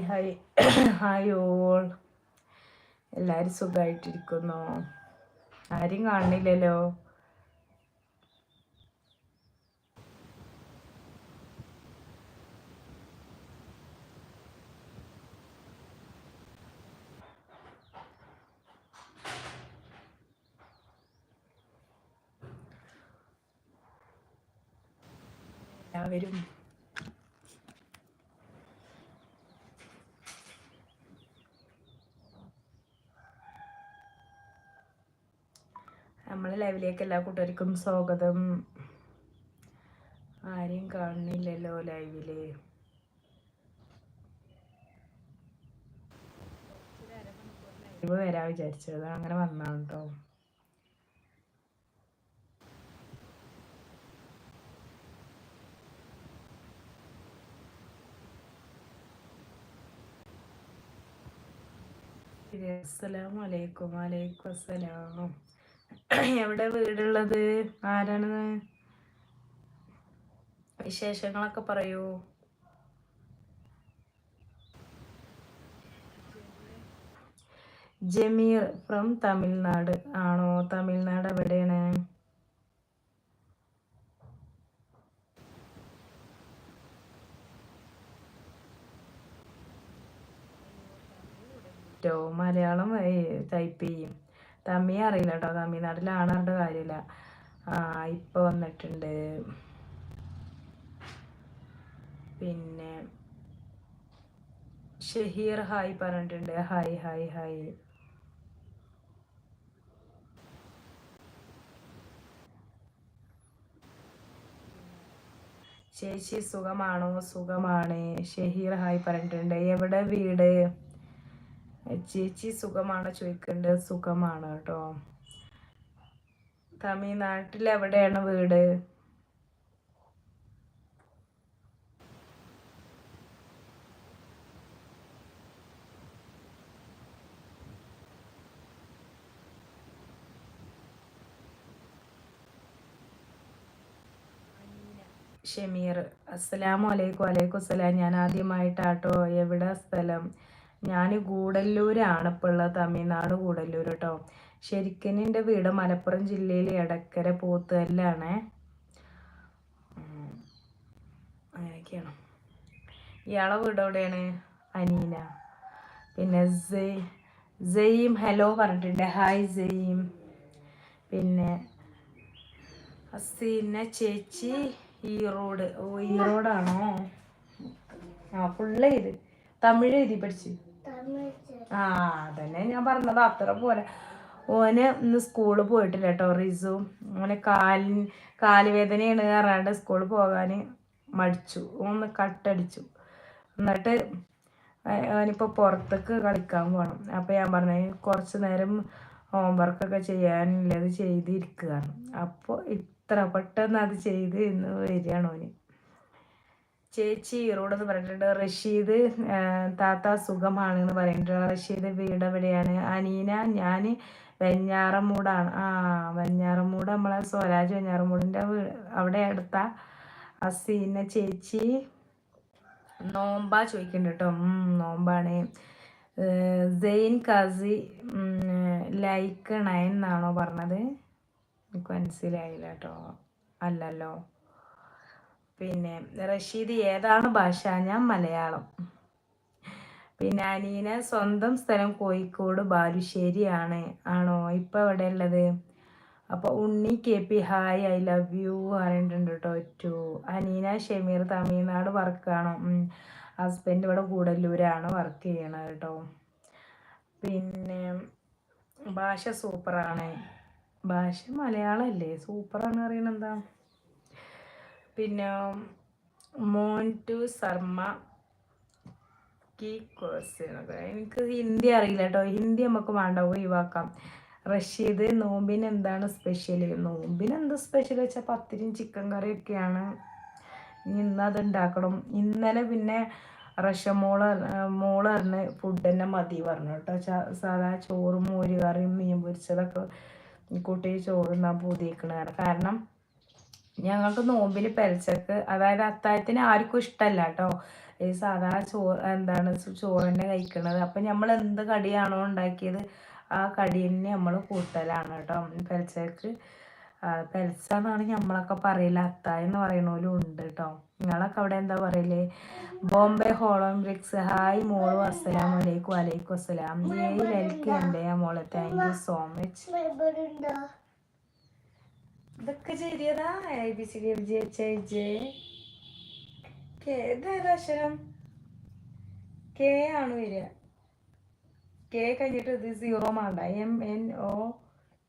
Hi hi hi all എല്ലാവരും സുഖമായിട്ടിരിക്കുന്നു ആരും കാണുന്നില്ലല്ലോ എല്ലാവരും നമ്മളെ ലൈവിലേക്ക് എല്ലാ കൂട്ടുകാർക്കും സ്വാഗതം. ആരെയും കാണുന്നില്ലല്ലോ ലൈവിൽ. ലൈവ് വരാ വിചാരിച്ചത്. അങ്ങനെ വന്നാണ് കേട്ടോ അസ്സലാമു അലൈക്കും. വലൈക്കും അസ്സലാം. എവിടെ വീടുള്ളത്? ആരാണ്? വിശേഷങ്ങളൊക്കെ പറയൂ. ജമീർ ഫ്രം തമിഴ്നാട്. ആണോ? തമിഴ്നാട് എവിടെയാണ്? മലയാളം ടൈപ്പ് ചെയ്യും. തമിഴ് അറിയില്ല കേട്ടോ തമിഴ്നാട്ടിലാണ് പറഞ്ഞിട്ട് കാര്യമില്ല. ആ ഇപ്പൊ വന്നിട്ടുണ്ട്. പിന്നെ ഷഹീർ ഹായ് പറഞ്ഞിട്ടുണ്ട്. Hi hi hi. ചേച്ചി സുഖമാണോ? സുഖമാണ്. ഷഹീർ ഹായ് പറഞ്ഞിട്ടുണ്ട്. എവിടെ വീട്? ചേച്ചി സുഖമാണോ ചോദിക്കേണ്ടത് സുഖമാണ് കേട്ടോ. തമിഴ്നാട്ടിൽ എവിടെയാണ് വീട്? ഷമീർ അസ്സലാമു അലൈക്കും. വലൈക്കും അസ്സലാം ഞാൻ ആദ്യമായിട്ടാട്ടോ എവിടെ സ്ഥലം? ഞാൻ ഗൂഡല്ലൂരാണ് ഇപ്പോൾ ഉള്ളത് തമിഴ്നാട് ഗൂഡല്ലൂർ കേട്ടോ ശരിക്കും എന്റെ വീട് മലപ്പുറം ജില്ലയിൽ എടക്കര പോത്തുകല്ലാണ്. അങ്ങനെയൊക്കെയാണ്. ഇയാളെ വീട് എവിടെയാണ്? അനീന. പിന്നെ ജയീം ഹലോ പറഞ്ഞിട്ടുണ്ട്. ഹായ് ജയീം പിന്നെ അസീന ചേച്ചി ഈറോഡ് ഓ ഈറോഡാണോ ആ ഫുള്ള് ഇത്. തമിഴ് എഴുതി പഠിച്ചു. ആ അതന്നെ ഞാൻ പറഞ്ഞത്. അത്ര പോലെ ഓന് ഇന്ന് സ്കൂളിൽ പോയിട്ടില്ല കേട്ടോ റിസു. ഓന് കാലിന് കാലുവേദനയാണ് കയറാണ്ട് സ്കൂളിൽ പോകാൻ മടിച്ചു. ഒന്ന് കട്ടടിച്ചു. എന്നിട്ട് അവനിപ്പോൾ പുറത്തേക്ക് കളിക്കാൻ പോകണം അപ്പോൾ ഞാൻ പറഞ്ഞു കുറച്ച് നേരം ഹോംവർക്കൊക്കെ ചെയ്യാനുള്ളത് ചെയ്തിരിക്കുകയാണ്. അപ്പോൾ ഇത്ര പെട്ടെന്ന് അത് ചെയ്ത് ഇന്ന് വരികയാണ് ഓന്. ചേച്ചി ഈറോടെന്ന് പറഞ്ഞിട്ടുണ്ട് റഷീദ് താത്ത സുഖമാണ് എന്ന് പറയുന്നുണ്ട്. റഷീദ് വീട് എവിടെയാണ്? അനീന ഞാൻ വെഞ്ഞാറമൂടാണ്. ആ വെഞ്ഞാറമൂട് നമ്മളെ സ്വരാജ് വെഞ്ഞാറമൂടിന്റെ അവിടെ അടുത്ത അസീന ചേച്ചി നോമ്പാ ചോദിക്കുന്നുണ്ട് കേട്ടോ. നോമ്പാണ്. സെയിൻ കാസി ലൈക്ക് നയൻ എന്നാണോ പറഞ്ഞത്? എനിക്ക് മനസ്സിലായില്ല കേട്ടോ. അല്ലല്ലോ. പിന്നെ റഷീദ് ഏതാണ് ഭാഷ? ഞാൻ മലയാളം. പിന്നെ അനീന സ്വന്തം സ്ഥലം കോഴിക്കോട് ബാലുശ്ശേരിയാണ് ആണോ. ഇപ്പം എവിടെ ഉള്ളത്? അപ്പോൾ Unni K P hi I love you പറഞ്ഞിട്ടുണ്ട് കേട്ടോ ടു അനീന ഷമീർ തമിഴ്നാട് വർക്കാണോ ഹസ്ബൻഡ് ഇവിടെ കൂടല്ലൂരാണ് വർക്ക് ചെയ്യണത് കേട്ടോ. പിന്നെ ഭാഷ സൂപ്പറാണ് ഭാഷ മലയാളമല്ലേ? സൂപ്പറാണ് അറിയണെന്താ എന്താ? പിന്നെ മോന്റു ശർമ്മ കീ ക്വസ്റ്റ്യൻ എനിക്ക് ഹിന്ദി അറിയില്ല കേട്ടോ. ഹിന്ദി നമുക്ക് വേണ്ട ഒഴിവാക്കാം. റഷീദ് നോമ്പിന് എന്താണ് സ്പെഷ്യൽ നോമ്പിന് എന്ത് സ്പെഷ്യൽ വെച്ചാൽ പത്തിരിയും ചിക്കൻ കറിയൊക്കെയാണ് ഇന്ന് അത് ഉണ്ടാക്കണം ഇന്നലെ പിന്നെ റഷ മോൾ മോൾ പറഞ്ഞ് ഫുഡ് തന്നെ മതി പറഞ്ഞു കേട്ടോ. സാധാ ചോറും മോര് കറിയും മീൻ പൊരിച്ചതൊക്കെ കൂട്ടി ചോറുന്നാൻ പൂതിയിക്കണ കാരണം ഞങ്ങൾക്ക് നോമ്പിൽ പെരച്ചക്ക് അതായത് അത്താഴത്തിന് ആർക്കും ഇഷ്ടമല്ല കേട്ടോ ഈ സാധാരണ ചോറ് എന്താണ് ചോറ് തന്നെ കഴിക്കണത്. അപ്പം നമ്മൾ എന്ത് കടിയാണോ ഉണ്ടാക്കിയത് ആ കടി തന്നെ നമ്മൾ കൂട്ടലാണ് കേട്ടോ പെരച്ചക്ക് പെൽസ എന്നാണ് നമ്മളൊക്കെ പറയില്ല അത്തായ എന്ന് പറയുന്ന പോലും ഉണ്ട് കേട്ടോ നിങ്ങളൊക്കെ അവിടെ എന്താ പറയല്ലേ ബോംബെ ഹോളോംബ്രിക്സ് ഹായ് മോളു അസ്സലാം വലൈക്കും വലൈക്കും അസ്സലാം. ഏഴ് ലൈക്ക് ഉണ്ട് മോളെ. താങ്ക് യു സോ മച്ച് ഇതൊക്കെ ശരിയതാ A B C D G H I J K ഇതേതാ അക്ഷരം. കെ ആണ് വരിക. കെ കഴിഞ്ഞിട്ട് ഇത് സീറോ മാണ്ട M N O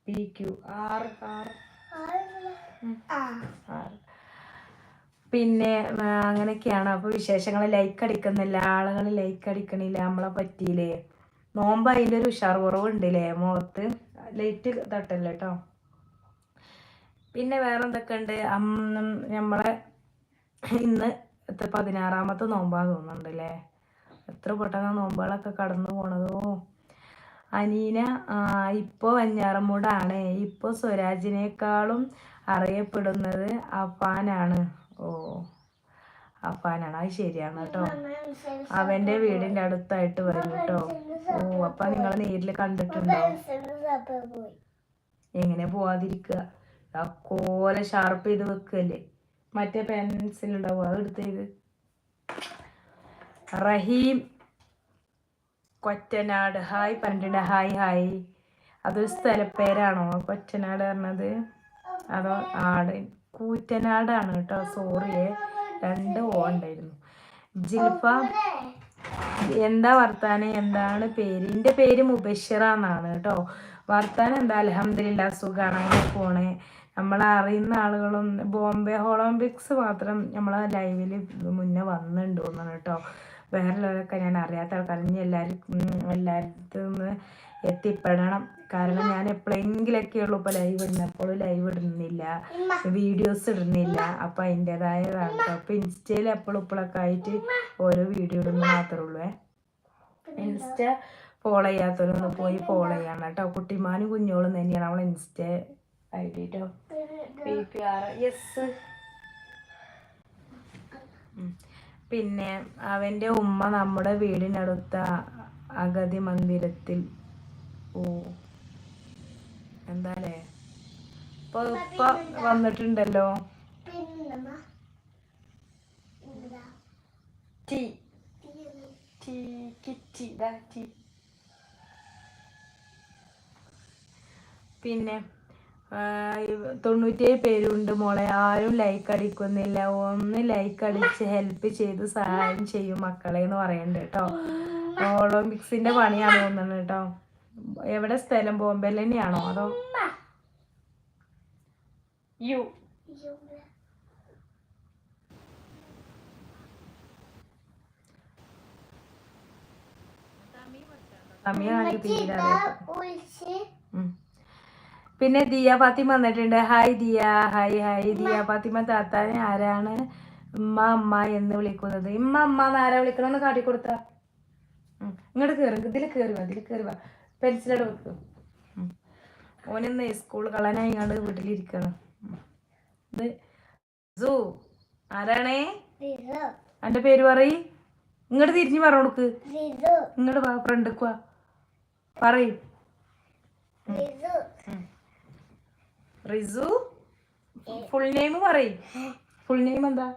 P Q R R R പിന്നെ അങ്ങനെയൊക്കെയാണ്. അപ്പോൾ വിശേഷങ്ങൾ ലൈക്ക് അടിക്കുന്നില്ല ആളുകൾ ലൈക്ക് അടിക്കണില്ല നമ്മളെ പറ്റിയില്ലേ. നോമ്പ് അതിന്റെ ഒരു ഉഷാർ കുറവുണ്ടല്ലേ മുഖത്ത്. ലൈറ്റ് തട്ടല്ലേ കേട്ടോ പിന്നെ വേറെ എന്തൊക്കെ ഉണ്ട് അന്ന് നമ്മളെ ഇന്ന് പതിനാറാമത്തെ നോമ്പാ തോന്നുന്നുണ്ട് അല്ലേ എത്ര പെട്ടെന്ന് നോമ്പുകളൊക്കെ കടന്നു പോണതോ? അനീന ഇപ്പോൾ ഇപ്പോ വഞ്ഞാറമൂടാണ്. ഇപ്പോ സ്വരാജിനേക്കാളും അറിയപ്പെടുന്നത് അഫാനാണ്. ഓ അഫാനാണ്. അത് ശരിയാണ് കേട്ടോ. അവന്റെ വീടിന്റെ അടുത്തായിട്ട് വരും കേട്ടോ. ഓ അപ്പൊ നിങ്ങൾ നേരിൽ കണ്ടിട്ടുണ്ടോ? എങ്ങനെ പോവാതിരിക്കുക ആ ഷാർപ്പ് ചെയ്ത് വെക്കല്ലേ? മറ്റേ പെൻസിൽ ഉണ്ടാവും? അത് എടുത്തേക്ക് റഹീം. കൊറ്റനാട്. ഹായ് പണ്ടിട ഹായ് ഹായ്. അതൊരു സ്ഥലപ്പേരാണോ? കൊറ്റനാട് പറഞ്ഞത്. അതോ ആട്? കൂറ്റനാടാണ് കേട്ടോ. സോറിയേ രണ്ട് ഓ ഉണ്ടായിരുന്നു. ജിൽഫ. എന്താ വർത്താനം? എന്താണ് പേര്? എന്റെ പേര് മുബഷിറ എന്നാണ് കേട്ടോ. വർത്താനം എന്താ? അലഹമില്ല സുഖമാണ് അങ്ങനെ പോണേ. നമ്മൾ അറിയുന്ന ആളുകളും ബോംബെ ഒളിമ്പിക്സ് മാത്രം നമ്മളെ ലൈവിൽ മുന്നേ വന്നിട്ടുണ്ട് തോന്നുന്നു കേട്ടോ വേറെ ഉള്ളവരൊക്കെ ഞാൻ അറിയാത്ത ആൾക്കാർ ഇനി എല്ലാവർക്കും എല്ലായിടത്തും എത്തിപ്പെടണം. കാരണം ഞാൻ എപ്പോഴെങ്കിലൊക്കെ ഉള്ളൂ ഇപ്പോൾ ലൈവ് ഇടുന്നപ്പോൾ ലൈവ് ഇടുന്നില്ല. വീഡിയോസ് ഇടുന്നില്ല. അപ്പം അതിന്റെതായതാണ് കേട്ടോ അപ്പം ഇൻസ്റ്റയിൽ എപ്പോഴും ഇപ്പോഴൊക്കെ ആയിട്ട് ഓരോ വീഡിയോ ഇടുന്ന മാത്രമേ ഉള്ളൂ. ഇൻസ്റ്റ ഫോളോ ചെയ്യാത്തവരൊന്ന് പോയി ഫോളോ ചെയ്യണം കേട്ടോ കുട്ടിമാനും കുഞ്ഞോളും തന്നെയാണ് നമ്മൾ insta I D P P R yes പിന്നെ അവന്റെ ഉമ്മ നമ്മുടെ വീടിനടുത്ത അഗതി മന്ദിരത്തിൽ. ഓ. എന്താലേ? ഇപ്പൊ ഇപ്പൊ വന്നിട്ടുണ്ടല്ലോ. ടീ. ടീ. കിറ്റി. ദാ ടീ. പിന്നെ തൊണ്ണൂറ്റേഴ് പേരുണ്ട് മോളെ. ആരും ലൈക്ക് അടിക്കുന്നില്ല. ഒന്ന് ലൈക്ക് അടിച്ച് ഹെൽപ്പ് ചെയ്ത് സഹായം ചെയ്യും മക്കളെ എന്ന് പറയുന്നുണ്ട് കേട്ടോ ഒളിമ്പിക്സിന്റെ പണിയാണ് തോന്നുന്നത് കേട്ടോ എവിടെ സ്ഥലം? ബോംബെ തന്നെയാണോ അതോ? യു. തീരെ അറിയാത്ത ഉം. പിന്നെ ദിയ ഫാത്തിമ വന്നിട്ടുണ്ട്. Hi Diya hi hi Diya Fathima താത്താനെ ആരാണ്? ഉമ്മ അമ്മ എന്ന് വിളിക്കുന്നത്. ഇമ്മ അമ്മ എന്ന് ആരാ വിളിക്കണമെന്ന് കാട്ടിക്കൊടുത്ത ഇങ്ങോട്ട് കയറി ഇതിൽ കയറി വാ ഇതിൽ കയറി വാ. പെൻസിലവിടെ വെക്കും. ഓനിന്ന് സ്കൂൾ കളനായി ഇങ്ങോട്ട് വീട്ടിലിരിക്കണം. ഇത് സു ആരാണേ? എന്റെ പേര് പറയ്. ഇങ്ങോട്ട് തിരിഞ്ഞു പറഞ്ഞു കൊടുക്ക്. ഇങ്ങോട്ട് വാ വാ. പറയ്. റിസു? ഫുൾ നെയിം പറയ്. ഫുൾ നെയിം എന്താ?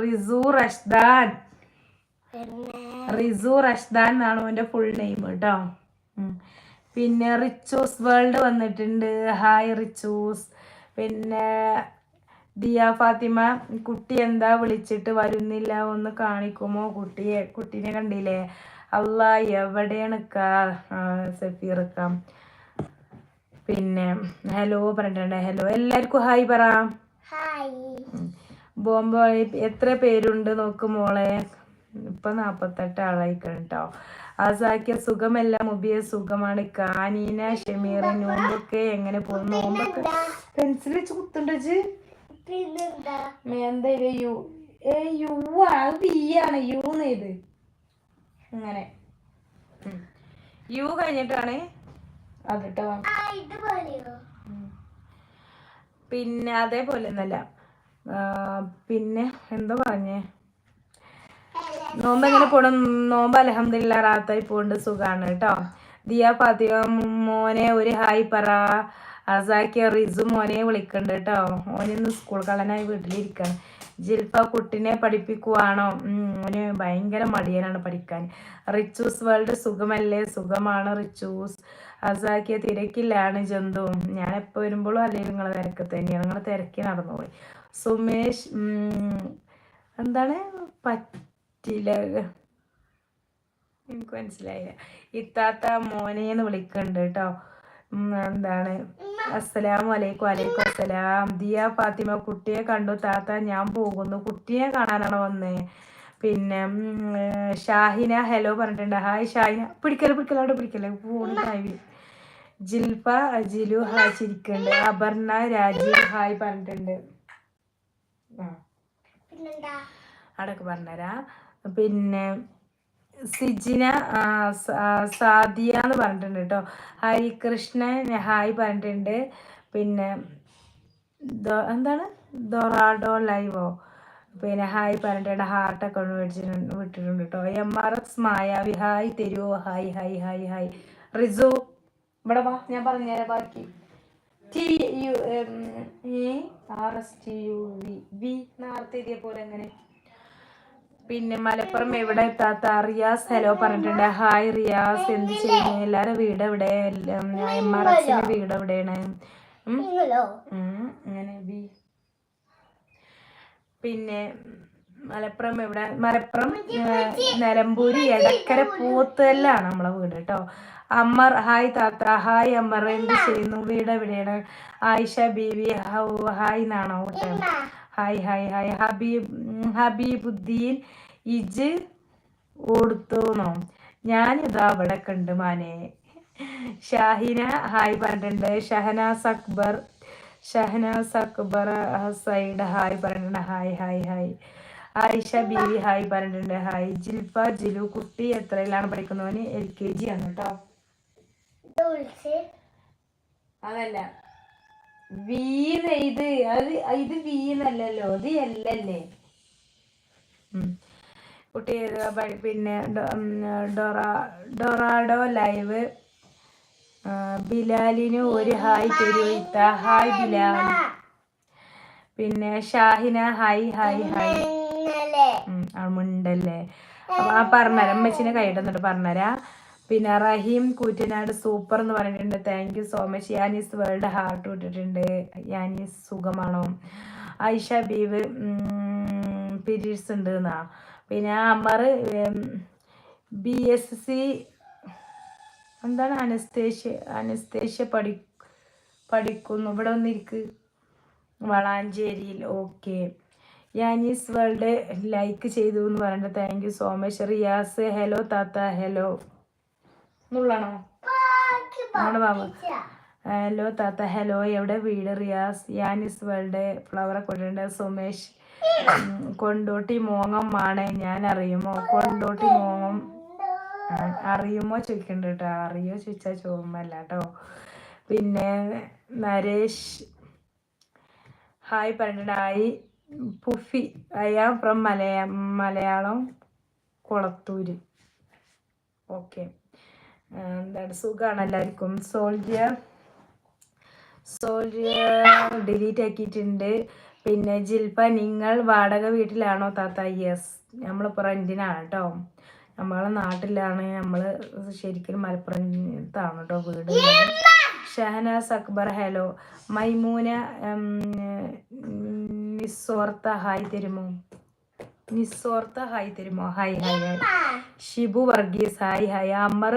റിസു റഷ്ദാൻ. റിസു റഷ്ദാൻ എന്നാണ് അവന്റെ ഫുൾ നെയിം കേട്ടോ പിന്നെ റിച്ചൂസ് വേൾഡ് വന്നിട്ടുണ്ട്. ഹായ് റിച്ചൂസ്. പിന്നെ ദിയ ഫാത്തിമ കുട്ടി എന്താ വിളിച്ചിട്ട് വരുന്നില്ല ഒന്ന് കാണിക്കുമോ? കുട്ടിയെ കുട്ടീനെ കണ്ടില്ലേ? അല്ല എവിടെയാണ് കാ സഫീർക്ക പിന്നെ ഹലോ പറഞ്ഞിട്ടുണ്ട് ഹലോ എല്ലാവർക്കും ഹായ് പറ. ബോംബെ എത്ര പേരുണ്ട് നോക്ക് മോളെ. ഇപ്പൊ നാപ്പത്തെട്ട് ആളായിക്കണം കേട്ടോ. ആസാക്കിയ സുഖമല്ല മുബിയ സുഖമാണ്. കാനീന ഷമീർ നോമ്പൊക്കെ എങ്ങനെ പോകുന്നു? നോമ്പൊക്കെ പെൻസിൽ വെച്ച് കുത്തുണ്ടോ എന്താ? യു ഏ യു ആണ് യു ഇത്. അങ്ങനെ ഉം. യു കഴിഞ്ഞിട്ടാണ് അതിട്ടോ പിന്നെ അതേപോലെ ഒന്നല്ല. പിന്നെ എന്തോ പറഞ്ഞേ? നോമ്പ് എങ്ങനെ പോണം? നോമ്പ് അലഹമില്ല റാത്തായി പോണ്ട്. സുഖാണ് കേട്ടോ. ദിയ ഫാത്തിമ മോനെ ഒരു ഹായ് പറ. അസാക്കിയ റിസു മോനെ വിളിക്കണ്ട് കേട്ടോ. ഓനിന്ന് സ്കൂൾ കളനായി വീട്ടിലിരിക്കാണ്. ജിൽഫ കുട്ടിനെ പഠിപ്പിക്കുവാണോ? അവന് ഭയങ്കര മടിയനാണ് പഠിക്കാൻ. റിച്ചൂസ് വേൾഡ് സുഖമല്ലേ? സുഖമാണ് റിച്ചൂസ്. അസാക്കിയ തിരക്കില്ലാണ് ജന്തു. ഞാൻ എപ്പോൾ വരുമ്പോഴും അല്ലെങ്കിൽ നിങ്ങളെ തിരക്ക് തന്നെയാണ്. നിങ്ങൾ തിരക്കി നടന്നുപോയി. സുമേഷ് എന്താണ്? പറ്റില്ല. എനിക്ക് മനസ്സിലായില്ല. ഇത്താത്ത മോനെന്ന് വിളിക്കുന്നുണ്ട് കേട്ടോ. എന്താണ്? അസ്സലാം വലൈക്കും വലൈക്കും അസ്സലാം. ദിയ ഫാത്തിമ കുട്ടിയെ കണ്ടു താത്ത ഞാൻ പോകുന്നു. കുട്ടിയെ കാണാനാണ് വന്നേ? പിന്നെ ഷാഹിന ഹലോ പറഞ്ഞിട്ടുണ്ട്. ഹായ് ഷാഹിന. പിടിക്കൽ പിടിക്കല അവിടെ പിടിക്കല. Phone hi Jilfa Jilu hi ചിരിക്കുന്നുണ്ട് Aparna Rajeev hi പറഞ്ഞിട്ടുണ്ട്. ആ. അവിടെയൊക്കെ പറഞ്ഞുതരാം. പിന്നെ സിജിന സാദിയ എന്ന് പറഞ്ഞിട്ടുണ്ട് കേട്ടോ. ഹരികൃഷ്ണൻ ഹായ് പറഞ്ഞിട്ടുണ്ട്. പിന്നെ എന്താണ്? ദൊറാഡോ ലൈവോ. പിന്നെ ഹായ് പറഞ്ഞിട്ടുണ്ട് ഹാർട്ടൊക്കെ മേടിച്ചിട്ടുണ്ട് വിട്ടിട്ടുണ്ട് കേട്ടോ. M R S Mayavi hi തരുവോ hi hi hi hi. Rizu ഇവിടെ വാ ഞാൻ പറഞ്ഞുതരാം ബാക്കി. T U M A R S T U V V നേരത്തെ ഇതേപോലെ എങ്ങനെ? പിന്നെ മലപ്പുറം എവിടെ എത്താത്ത റിയാസ് ഹലോ പറഞ്ഞിട്ടുണ്ട്. ഹായ് റിയാസ് എന്ത് ചെയ്യുന്നു? എല്ലാരും വീട് എവിടെ? എം ആർ എസിന്റെ വീട് എവിടെയാണ്? അങ്ങനെ പിന്നെ മലപ്പുറം എവിടെ? മലപ്പുറം നിലമ്പൂരി എടക്കര പൂത്തല്ലാണ് നമ്മളെ വീട് കേട്ടോ. അമ്മർ ഹായ് താത്ത ഹായ് അമ്മർ എന്ത് ചെയ്യുന്നു? വീട് എവിടെയാണ്? ആയിഷ ബീവി ഹായ് എന്നാണോ? കേട്ടോ hi hi hi. Habeeb Habeebuddin ഇജ് ഓടുത്തോന്നോ ഞാനിതാ അവിടെ കണ്ട് മാനെ. ഷാഹിന ഹായ് പറഞ്ഞിട്ടുണ്ട്. ഷഹനാസ് അക്ബർ ഷഹനാസ് അക്ബർ സൈഡ് ഹായ് പറഞ്ഞിട്ടുണ്ട്. Hi hi hi. Ayisha Beevi hi പറഞ്ഞിട്ടുണ്ട്. ഹായ്. ജിൽഫ ജിലു കുട്ടി എത്രയിലാണ് പഠിക്കുന്നവന് എൽ കെ ജി ആണ് കേട്ടോ. അതല്ല. വീന്ന് ഇത് അത് ഇത് വീന്നല്ലല്ലോ ഇത് എല്ലല്ലേ? കുട്ടി പിന്നെ ഡൊറ ഡൊറാഡോ ലൈവ്. ബിലാലിന് ഒരു ഹായ് തരൂ ഇത്ത. ഹായ് ബിലാൽ. പിന്നെ ഷാഹിന ഹായ് ഹായ് ഹായ്. മുണ്ടല്ലേ? അപ്പൊ ആ പറഞ്ഞുതരാം അമ്മച്ചിനെ കൈ ഇടുന്നുണ്ട് പറഞ്ഞുതരാം പിന്നെ റഹീം കൂറ്റനാട് സൂപ്പർ എന്ന് പറഞ്ഞിട്ടുണ്ട്. Thank you so much Yanees world heart വിട്ടിട്ടുണ്ട് യാനീസ് സുഖമാണോ? ഐഷ ബീവ് പീരീഡ്സ് ഉണ്ട് എന്നാ. പിന്നെ അമർ ബി എസ് സി എന്താണ് അനസ്തേഷ്യ അനസ്തേഷ്യ പഠി പഠിക്കുന്നു. ഇവിടെ ഒന്നിരിക്ക് വളാഞ്ചേരിയിൽ. ഓക്കെ യാനീസ് വേൾഡ് ലൈക്ക് ചെയ്തു എന്ന് പറഞ്ഞിട്ട് thank you so much Riyas hello താത്ത ഹലോ നുള്ളണോ? നമ്മുടെ ഹലോ താത്ത. ഹലോ എവിടെ വീട്? റിയാസ് യാനിസ് വേൾഡ് ഫ്ലവറെ കൊണ്ടുണ്ട് സുമേഷ് കൊണ്ടോട്ടി മോങ്ങം മോങ്ങമാണ് ഞാൻ അറിയുമോ? കൊണ്ടോട്ടി മോങ്ങം. അറിയുമോ ചോദിക്കണ്ട കേട്ടോ. അറിയോ ചോദിച്ചാൽ ചോമല്ല കേട്ടോ. പിന്നെ നരേഷ് ഹായ് പറഞ്ഞിട്ടായി പുഫി ഐ ഫ്രം മലയാ മലയാളം കുളത്തൂര്. ഓക്കെ എന്താണ്? സുഖമാണ് എല്ലാവർക്കും. സോൾജിയർ സോൾജിയർ ഡിലീറ്റ് ആക്കിയിട്ടുണ്ട്. പിന്നെ ജിൽപ്പ നിങ്ങൾ വാടക വീട്ടിലാണോ താത്ത? യെസ് നമ്മളിപ്പോൾ റെന്റിനാണ് കേട്ടോ നമ്മളെ നാട്ടിലാണ്. നമ്മൾ ശരിക്കും മലപ്പുറത്താണ് കേട്ടോ വീട്. ഷഹനാസ് അക്ബർ ഹലോ മൈമൂന നിസ്സോർത്ത ഹായ് തരുമോ? നിസ്സോർത്ത ഹായ് തരുമോ? Hi hi hi Shibu Varghese hi hi Ammar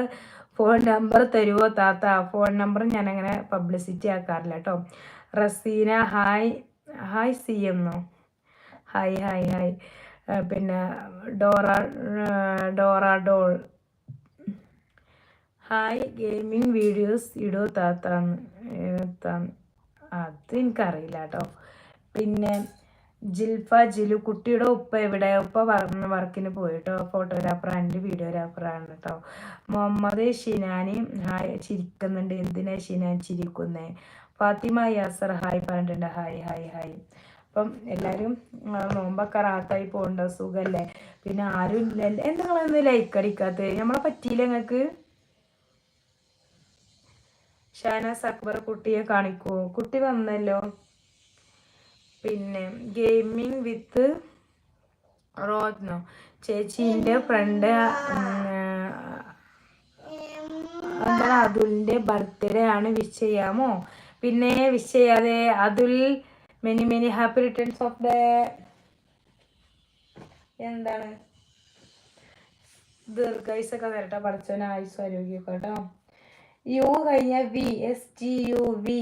phone number തരുമോ താത്ത? ഫോൺ നമ്പർ ഞാൻ അങ്ങനെ പബ്ലിസിറ്റി ആക്കാറില്ല കേട്ടോ റസീന ഹായ്. ഹായ് സി എന്നോ? Hi hi hi. പിന്നെ Dora Dora doll. Hi gaming videos ഇടോ താത്താന്ന് അത് എനിക്കറിയില്ല കേട്ടോ പിന്നെ ജിൽഫ ജിലു കുട്ടിയുടെ ഉപ്പ എവിടെ? ഉപ്പ വർക്കിന് പോയിട്ടോ? ഫോട്ടോഗ്രാഫർ ആൻഡ് വീഡിയോഗ്രാഫർ ആണ് കേട്ടോ മുഹമ്മദ് ഷിനാനി ഹായ് ചിരിക്കുന്നുണ്ട്. എന്തിനാ ഷിനാൻ ചിരിക്കുന്നേ? ഫാത്തിമ യാസർ ഹായ് പറഞ്ഞിട്ടുണ്ട്. Hi hi hi. അപ്പം എല്ലാവരും നോമ്പൊക്കെ റാത്തായി പോകണ്ട സുഖല്ലേ? പിന്നെ ആരും ഇല്ല. എന്താ നിങ്ങളൊന്ന് ലൈക്ക് അടിക്കാത്ത? നമ്മളെ പറ്റിയില്ല നിങ്ങൾക്ക് ഷാനാസ് അക്ബർ കുട്ടിയെ കാണിക്കുമോ കുട്ടി വന്നല്ലോ. പിന്നെ ഗെയിമിംഗ് വിത്ത് റോജ്നോ ചേച്ചീന്റെ ഫ്രണ്ട് എന്താണ് അതുലിന്റെ ബർത്ത്ഡേ ആണ് വിഷ് ചെയ്യാമോ? പിന്നെ വിഷ് ചെയ്യാതെ Athul many many happy returns of day എന്താണ്? ദീർഘായുസൊക്കെ തരട്ടെ പഠിച്ചവന് ആയുസ് ആരോഗ്യമൊക്കെ കേട്ടോ യു കഴിഞ്ഞ V S T U V.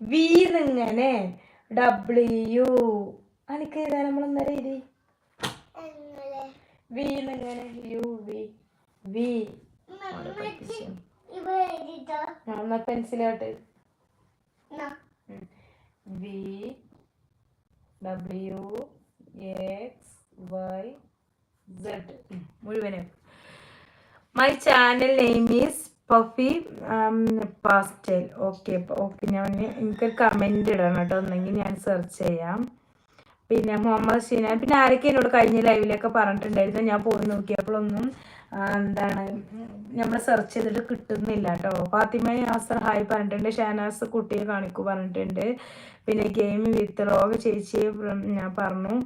V എന്നിങ്ങനെ ഡബ്ല്യു എനിക്ക് ഏതാ നമ്മളെന്നേരം ഇരി വി എന്നെങ്ങനെ യു വി വി എന്നാ പെൻസിലോട്ട്. V W X Y Z മുഴുവനും. My channel name is puffy pastel okay okay ഞാൻ എനിക്കൊരു കമന്റ് ഇടണം കേട്ടോ. ഒന്നെങ്കിൽ ഞാൻ സെർച്ച് ചെയ്യാം. പിന്നെ മുഹമ്മദ് ഷീന പിന്നെ ആരൊക്കെ എന്നോട് കഴിഞ്ഞ ലൈവിലൊക്കെ പറഞ്ഞിട്ടുണ്ടായിരുന്നു? ഞാൻ പോയി നോക്കിയപ്പോഴൊന്നും എന്താണ് നമ്മൾ സെർച്ച് ചെയ്തിട്ട് കിട്ടുന്നില്ല കേട്ടോ. ഫാത്തിമ യാസർ ഹായ് പറഞ്ഞിട്ടുണ്ട്. ഷാനാസ് കുട്ടിയെ കാണിക്കൂ പറഞ്ഞിട്ടുണ്ട്. പിന്നെ ഗെയിം വിത്ത് റോഗ് ചേച്ചിയെ ഞാൻ പറഞ്ഞു.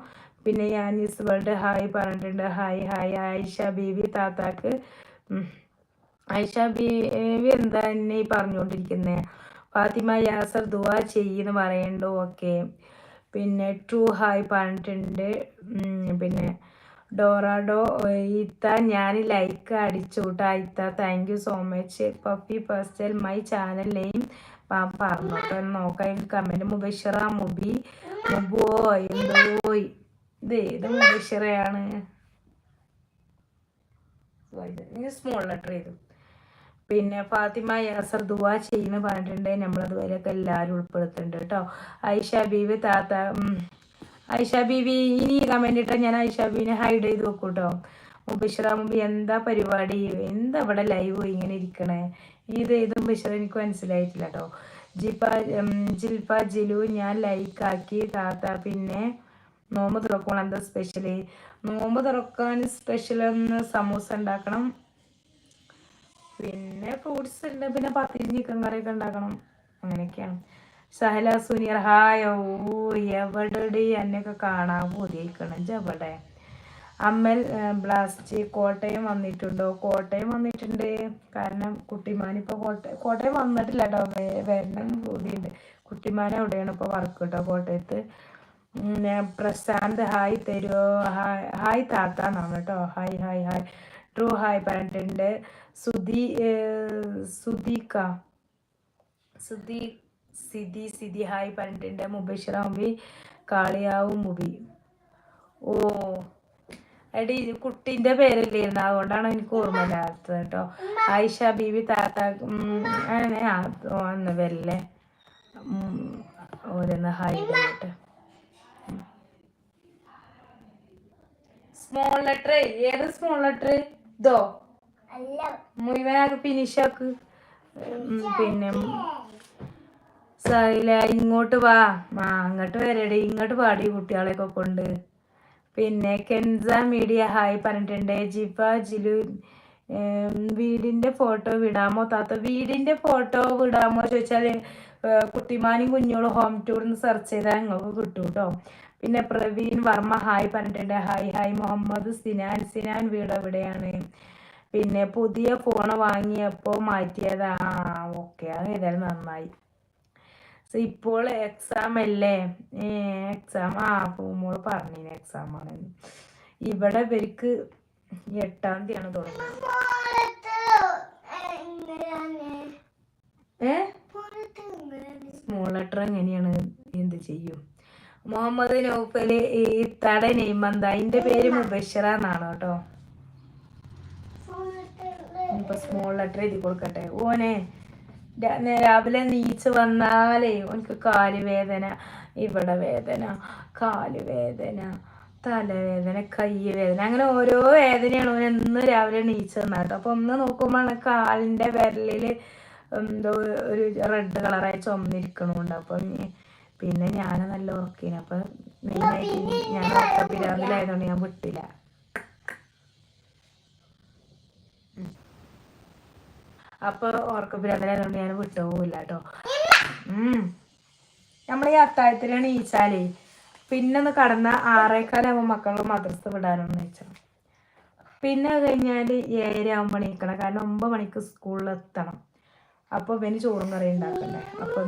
പിന്നെ യാനിസ് വേൾഡ് ഹായ് പറഞ്ഞിട്ടുണ്ട്. ഹായ് ഹായ് ആയിഷ ബീവി താത്താക്ക്. ആയിഷ ബേബി എന്താ എന്നെ ഈ പറഞ്ഞുകൊണ്ടിരിക്കുന്നത് ഫാത്തിമ യാസർ ദുവാ ചെയ്യുന്നു പറയണ്ടോ ഓക്കെ പിന്നെ ട്രൂ ഹായ് പറഞ്ഞിട്ടുണ്ട്. പിന്നെ ഡോറാഡോ ഈത്ത ഞാൻ ലൈക്ക് അടിച്ചു കേട്ടോ ഈത്ത thank you so much. Puffy pastel my channel name പറഞ്ഞു കേട്ടോ നോക്കാം എനിക്ക് കമന്റ് മുബഷിറ മുബി മുബോയ് എന്തോയ് ഇത് ഏത് മുബഷിറയാണ്? സ്മോൾ ലെറ്റർ ചെയ്തു പിന്നെ ഫാത്തിമ യാസർ ദുവാ ചെയ്യുന്ന പറഞ്ഞിട്ടുണ്ട്. നമ്മളതുവരെയൊക്കെ എല്ലാവരും ഉൾപ്പെടുത്തുന്നുണ്ട് കേട്ടോ. ഐഷ ബീവി താത്ത. ഐഷ ബീവി ഇനി കമന്റ് ഇട്ടാൽ ഞാൻ ഐഷ ബീവിനെ ഹൈഡ് ചെയ്ത് വെക്കും കേട്ടോ മുബിഷറ മുമ്പ് എന്താ പരിപാടി? എന്താ ഇവിടെ ലൈവ് ഇങ്ങനെ ഇരിക്കണേ? ഇത് ഏതും ബിഷറ എനിക്ക് മനസ്സിലായിട്ടില്ല കേട്ടോ ജിപ്പ ജിൽപ ജിലു ഞാൻ ലൈക്ക് ആക്കി. താത്ത പിന്നെ നോമ്പ് തുറക്കുമ്പോൾ എന്താ സ്പെഷ്യൽ നോമ്പ് തുറക്കാൻ സ്പെഷ്യൽ ഒന്ന് സമൂസ ഉണ്ടാക്കണം. പിന്നെ ഫ്രൂട്ട്സ് ഉണ്ട്. പിന്നെ പത്തിരി ചിക്കൻ കറിയൊക്കെ ഉണ്ടാക്കണം. അങ്ങനെയൊക്കെയാണ്. സഹല സുനിയർ ഹായ്. ഓ എവിടെ എന്നെയൊക്കെ കാണാൻ പൂതിയിക്കണം ജവിടെ അമ്മൽ ബ്ലാസ്റ്റ് കോട്ടയം വന്നിട്ടുണ്ടോ? കോട്ടയം വന്നിട്ടുണ്ട്. കാരണം കുട്ടിമാനിപ്പോൾ കോട്ടയം കോട്ടയം വന്നിട്ടില്ല കേട്ടോ വരണം കൂടിയുണ്ട് കുട്ടിമാൻ അവിടെയാണ് ഇപ്പോൾ വർക്ക് കേട്ടോ കോട്ടയത്ത്? പ്രശാന്ത് ഹായ് തരുമോ ഹായ് ഹായ് താത്ത എന്നാണ് കേട്ടോ hi hi hi. True hi പറഞ്ഞിട്ടുണ്ട് സുധി സുധീക്ക. സുധി സിധി സിധി ഹായ് പറഞ്ഞിട്ടുണ്ട് മുബഷിറ മുബി കാളിയാവും മുബി ഓ എടി കുട്ടിന്റെ പേരല്ലായിരുന്നു അതുകൊണ്ടാണ് എനിക്ക് ഓർമ്മ ഇല്ലാത്തത് കേട്ടോ. ആയിഷ ബീവി താത്ത അങ്ങനെ അന്ന് വരല്ലേ ഓരോന്ന് ഹായ് പറഞ്ഞിട്ട് സ്മോൾ ലെറ്റർ ഏത് സ്മോൾ ലെറ്റർ ഇതോ മുഴുവനാക്ക് ഫിനിഷാക്ക് പിന്നെ സൈല ഇങ്ങോട്ട് വാ. ആ അങ്ങോട്ട് വരടി. ഇങ്ങോട്ട് പാടി കുട്ടികളെയൊക്കെ കൊണ്ട്. പിന്നെ കെൻസ മീഡിയ ഹായ് പറഞ്ഞിട്ടുണ്ട്. ജിഫ ജിലു വീടിന്റെ ഫോട്ടോ വിടാമോ? താത്ത വീടിന്റെ ഫോട്ടോ വിടാമോ? ചോദിച്ചാൽ കുട്ടിമാനും കുഞ്ഞോളും ഹോം ടൂർ എന്ന് സെർച്ച് ചെയ്താൽ നിങ്ങൾക്ക് കിട്ടും കേട്ടോ പിന്നെ പ്രവീൺ വർമ്മ ഹായ് പറഞ്ഞിട്ടുണ്ട്. Hi hi. മുഹമ്മദ് സിനാൻ. സിനാൻ വീട് എവിടെയാണ്? പിന്നെ പുതിയ ഫോൺ വാങ്ങിയപ്പോൾ മാറ്റിയതാ. ആ ഓക്കെ അത് ഏതായാലും നന്നായി. സോ ഇപ്പോൾ എക്സാം അല്ലേ? എക്സാം ആ പൂമോൾ പറഞ്ഞിന് എക്സാം ആണ്. ഇവിടെ ഇവർക്ക് എട്ടാം തീയതിയാണ് തുടങ്ങുന്നത്. ഏ? സ്മോൾ ലെറ്റർ എങ്ങനെയാണ്? എന്ത് ചെയ്യും? മുഹമ്മദ് നൗഫൽ ഈ തട നെയ്മന്ത അതിന്റെ പേര് മുബഷിറ എന്നാണ് കേട്ടോ ഇപ്പൊ സ്മോൾ ലെറ്റർ എഴുതി കൊടുക്കട്ടെ. ഓനെ രാവിലെ നീച്ച് വന്നാലേ ഓനക്ക് കാൽ വേദന ഇവിടെ വേദന കാൽ വേദന തലവേദന കൈ വേദന അങ്ങനെ ഓരോ വേദനയാണ് ഓൻ എന്ന് രാവിലെ നീച്ച് വന്നാൽ അപ്പൊ ഒന്ന് നോക്കുമ്പോഴാണ് കാലിന്റെ വിരലിൽ എന്തോ ഒരു റെഡ് കളറായി ചുമന്നിരിക്കണുണ്ട്. അപ്പം പിന്നെ ഞാൻ നല്ല ഉറക്കിന്. അപ്പം ഞാൻ ഉറക്കപ്പിരാന്തിലായതുകൊണ്ട് ഞാൻ വിട്ടില്ല. അപ്പൊ ഉറക്കപ്പിരാന്തിലായതുകൊണ്ട് ഞാൻ വിട്ടു പോവില്ല കേട്ടോ നമ്മൾ ഈ അത്താഴത്തിലാണ് ഈച്ചാലേ പിന്നെ ഒന്ന് കടന്ന ആറേക്കാലാകുമ്പോൾ മക്കൾ മദ്രസ വിടാനൊന്ന് വെച്ചാൽ പിന്നെ അത് കഴിഞ്ഞാൽ ഏഴര ആകുമ്പോൾ എണീക്കണം. കാരണം ഒമ്പത് മണിക്ക് സ്കൂളിൽ എത്തണം അപ്പോൾ പിന്നെ ചോറും കറി ഉണ്ടാക്കണ്ടേ. അപ്പോൾ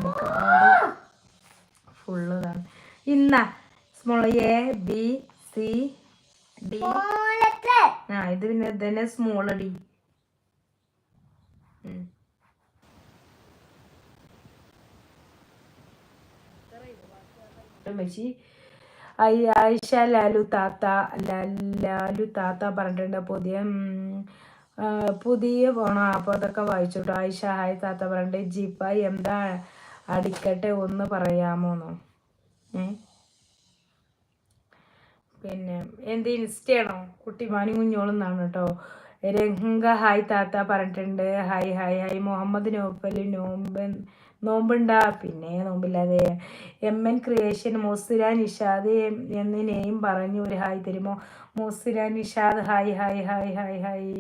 ഫുള്ള് ഇതാണ് ഇന്ന small A B C D ആ ഇത് പിന്നെ ഇതന്നെ തന്നെ സ്മോൾ ഡി വെച്ച്. ഐ- ആയിഷ ലാലു താത്ത ലാലു താത്ത പറഞ്ഞിട്ടുണ്ട് പുതിയ പുതിയ പോണോ അപ്പോൾ അതൊക്കെ വായിച്ചു കേട്ടോ ആയിഷ ഹായ് താത്ത പറഞ്ഞിട്ട് ജിപ്പ എന്താ? അടിക്കട്ടെ ഒന്ന് പറയാമോന്നോ? പിന്നെ എന്ത് ഇൻസ്റ്റയാണോ? കുട്ടിമാനി കുഞ്ഞോളും എന്നാണ് കേട്ടോ. രംഗ ഹായ് താത്ത പറഞ്ഞിട്ടുണ്ട്. Hi hi hi. Muhammad Nobel നോമ്പ് നോമ്പുണ്ടാ? പിന്നെ നോമ്പില്ലാതെ. M N creation Mosira Nishad എന്നിനെയും പറഞ്ഞു. ഒരു ഹായ് തരുമോ? Mosira Nishad hi hi hi hi hi.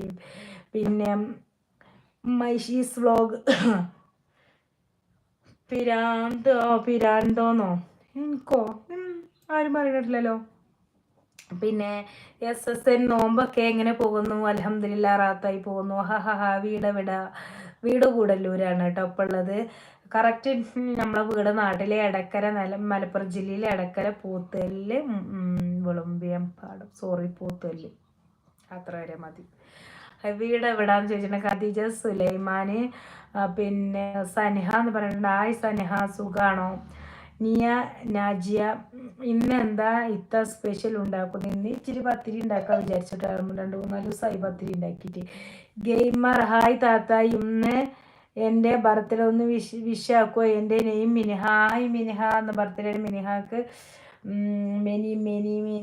പിന്നെ മൈഷീസ് വ്ലോഗ് പിരാന്തോ പിരാന്തോന്നോ? എനിക്കോ? ആരും പറഞ്ഞിട്ടില്ലല്ലോ പിന്നെ എസ് എസ് എൻ നോമ്പൊക്കെ എങ്ങനെ പോകുന്നു? അലഹമില്ല റാത്തായി പോകുന്നു. ഹ ഹ ഹ വീട് വിട വീട് കൂടല്ലൂരാണ് കേട്ടോ ഇപ്പോൾ ഉള്ളത്. കറക്റ്റ് നമ്മളെ വീട് നാട്ടിലെ എടക്കര നില മലപ്പുറം ജില്ലയിലെ എടക്കര പൂത്തൽ വിളുമ്പിയമ്പാടം സോറി പൂത്തൽ അത്ര വരെ മതി. വീട് എവിടാന്ന് ചോദിച്ചിട്ടുണ്ടെങ്കിൽ ഖദീജ സുലൈമാന് പിന്നെ സനിഹ എന്ന് പറയുന്നുണ്ട്. ഹായ് സനിഹ സുഖാണോ? നിയ നാജിയ ഇന്ന് എന്താ ഇത്ത സ്പെഷ്യൽ ഉണ്ടാക്കുന്നത്? ഇന്ന് ഇച്ചിരി പത്തിരി ഉണ്ടാക്കാൻ വിചാരിച്ചിട്ടായിരുന്നു രണ്ട് മൂന്നാൽ ദിവസമായി പത്തിരി ഉണ്ടാക്കിയിട്ട്. ഗെയിമർ ഹായ് താത്ത. ഇന്ന് എന്റെ ബർത്ത്ഡേ ഒന്ന് വിഷ് വിഷാക്കോ എന്റെ നെയിം മിനിഹ. ഹായ് മിനിഹ എന്ന ബർത്ത്ഡേ മിനിഹാക്ക് മെനി മെനി മെനി.